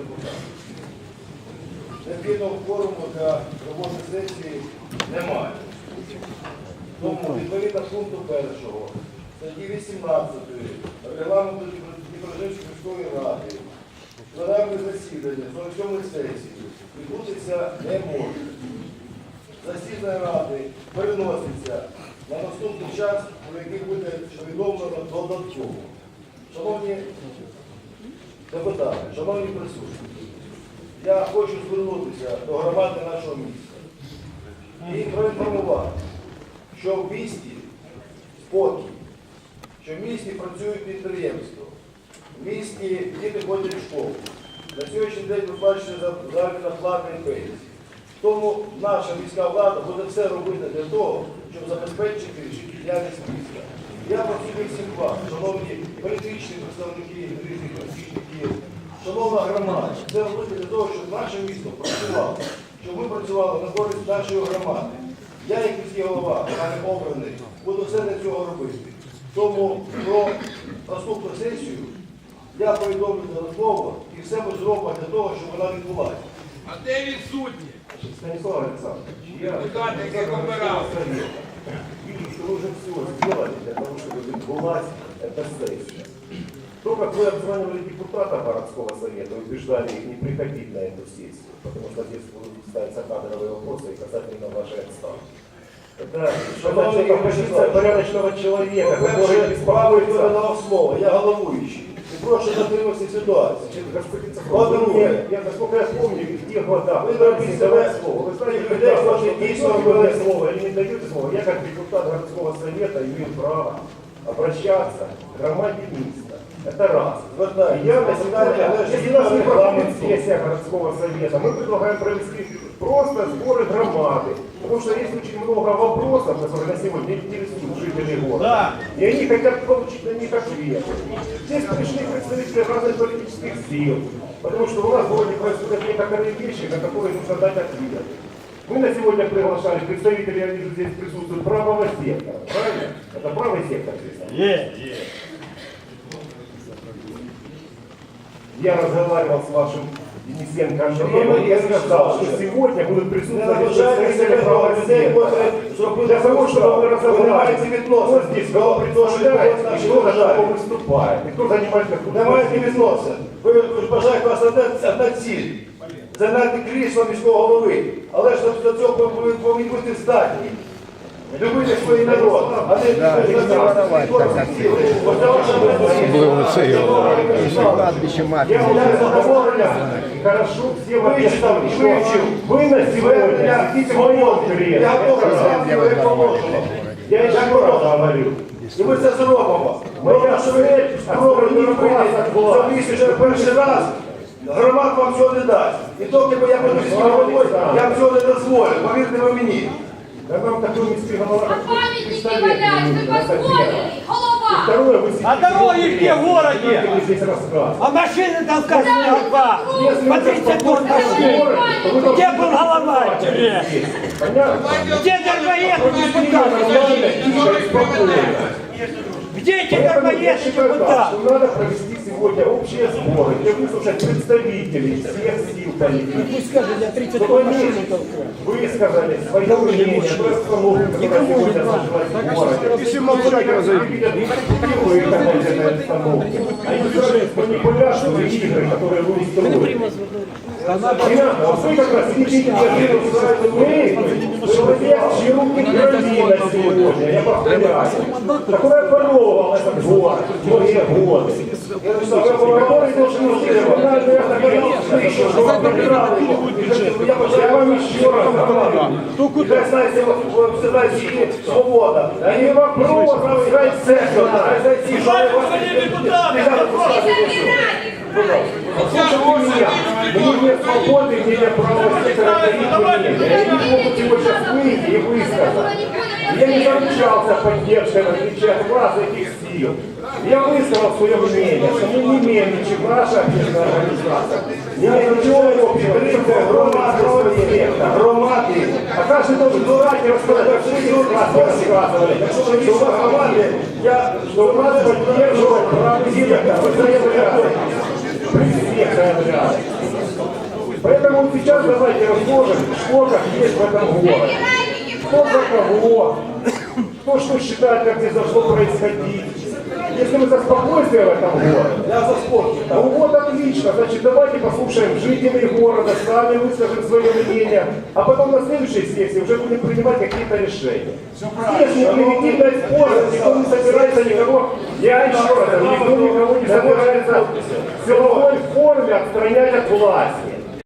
депутатів. Необхідного форуму для роботи сесії немає. Тому відповідно пункту першого, статті 18 регламенту Дніпрожинської міської ради, пленарне засідання 47 сесії відбутися не може. Засідання ради переноситься на наступний час, про який буде повідомлено додатково. Шановні депутати, шановні присутні, я хочу звернутися до громади нашого міста і проінформувати, що в місті спокій, що в місті працюють підприємства, в місті діти ходять в школу. На сьогоднішній день виплачується за- заробітна плата і пенсії. Тому наша міська влада буде все робити для того, щоб забезпечити життєдіяльність міста. Я просив всіх вас, шановні політичні представники різних політичних шановна громада, це робити для того, щоб наше місто працювало, щоб ми працювали на користь нашої громади. Я, як міський голова, мене обраний, буду все для цього робити. Тому про наступну сесію я повідомлю додатково і все ми зробимо для того, щоб вона відбулася. А де відсутні? Станислав Александрович, я Депутаты, как убирал. сбылась эта сессия. То, как вы обзванивали депутатов городского совета, убеждали их не приходить на эту сессию, потому что здесь будут ставиться кадровые вопросы и касательно вашей отставки. Это, Шановний это позиция Вячеслав, порядочного человека, который По-перше, вам беспокоится надав слово, я головуючий. І прошу дотримуватися ситуації. Господин Вот Цифров, другое. я, насколько я помню, в тех годах Вы вы даете даете давать себе- слово. Вы знаете, Вы когда даете ваше слово, действие вы было даете слово или не даете слово, я как депутат городского совета имею право обращаться к громаде места. Это раз. Звертайтесь. И я на сегодня, Але ж если у нас не проходит регламент сессия городского совета, мы предлагаем провести просто сборы громады. Потому что есть очень много вопросов, которые на сегодня интересуют жителей города. И они хотят получить на них ответы. Здесь пришли представители разных политических сил. Потому что у нас в городе происходят некоторые вещи, на которые нужно дать ответ. Мы на сегодня приглашали представителей, я вижу, здесь присутствуют правого сектора. Правильно? Это правый сектор здесь. Я разговаривал с вашим Денисенко Андреем, и я сказал, что сегодня будут Не присутствовать наважайте представители себе правого про людей, сектора. котрі зробили Для того, чтобы вы Ви не разобрались, маєте кто відносин здесь до кого того, що представляет, відбувається в и нашій кто за державі. кого выступает, и кто занимает какую Не маєте відносин. Ви ви ж бажаєте вас одна, одна ціль. Зайняти крісло міського голови. Але ж до цього ви повинні бути здатні. Любити свій народ, а не Особливо це його. Кладбище матері. Я уже задоволен, и хорошо все вы Вычитал, что выучил. вы на сегодня сидите в моем кресле. Я готов Это раз. вам як положено. Я еще раз говорю. І ми це зробимо. Моя Тому що ви цель спробуєте остается робити власть. це місце вже перший раз. Громад вам цього не дасть. І доки бо я буду міським головою, я вам цього не дозволю. Повірте ви мені. Да нам такой миский голова, А как памятники представитель валять, не вы нужен, это позволили, первое. И голова! второе, вы сидите А дороги в где в городе? Что вы здесь рассказываете? А машины толкать голова. Если вы По 30 тонн так машин. говорите, то вы должны Где был голова, интересно? Понятно? Где дармоед депутаты? Нормально, тихо и спокойно. Где эти Поэтому я дармоеды считаю так, депутаты? что надо провести сегодня общие сборы, где выслушать представителей всех сил политики. Чтобы они высказали свое мнение, свою обстановку, которая сегодня сложилась в городе. Если молчать, разойдите. И вы хотите на обстановку. А не держать манипуляции и игры, которые вы устроили. Понятно, вот вы как раз видите, вы человек, чьи руки крови на сегодня, я повторяю, которая воровал этот город многие годы. Который должен я вам еще раз говорю. Ви знаєте, ви всі знаєте, свобода. Да не вопрос, сказать церковь, Знаєте, ці, що ви вас Слушайте меня, уходы, где я провозгласил обвинения. Они могут его сейчас выйти и высказать. Я не заручался поддержкой, в отличие от вас, этих сил. Я высказал свое мнение, что мы не мельничаем, наша общественная организация. Я изучил его прикрытие громадного интеллекта, громады. А как же тоже дураки рассказывают, что вы вас рассказывали, что у вас команды, я, что у вас поддерживает правительство, вы заявляли. При всех. Поэтому сейчас давайте разложим, что как есть в этом городе. Кто за кого, кто что считает, как здесь должно происходить. Если мы за спокойствие в этом городе, Я за спорт. ну вот отлично, значит давайте послушаем жителей города, сами выскажем свое мнение, а потом на следующей сессии уже будем принимать какие-то решения. Здесь не примитивная спор, никто не собирается никого, я еще раз, никто никого не собирается в силовой форме отстранять от власти.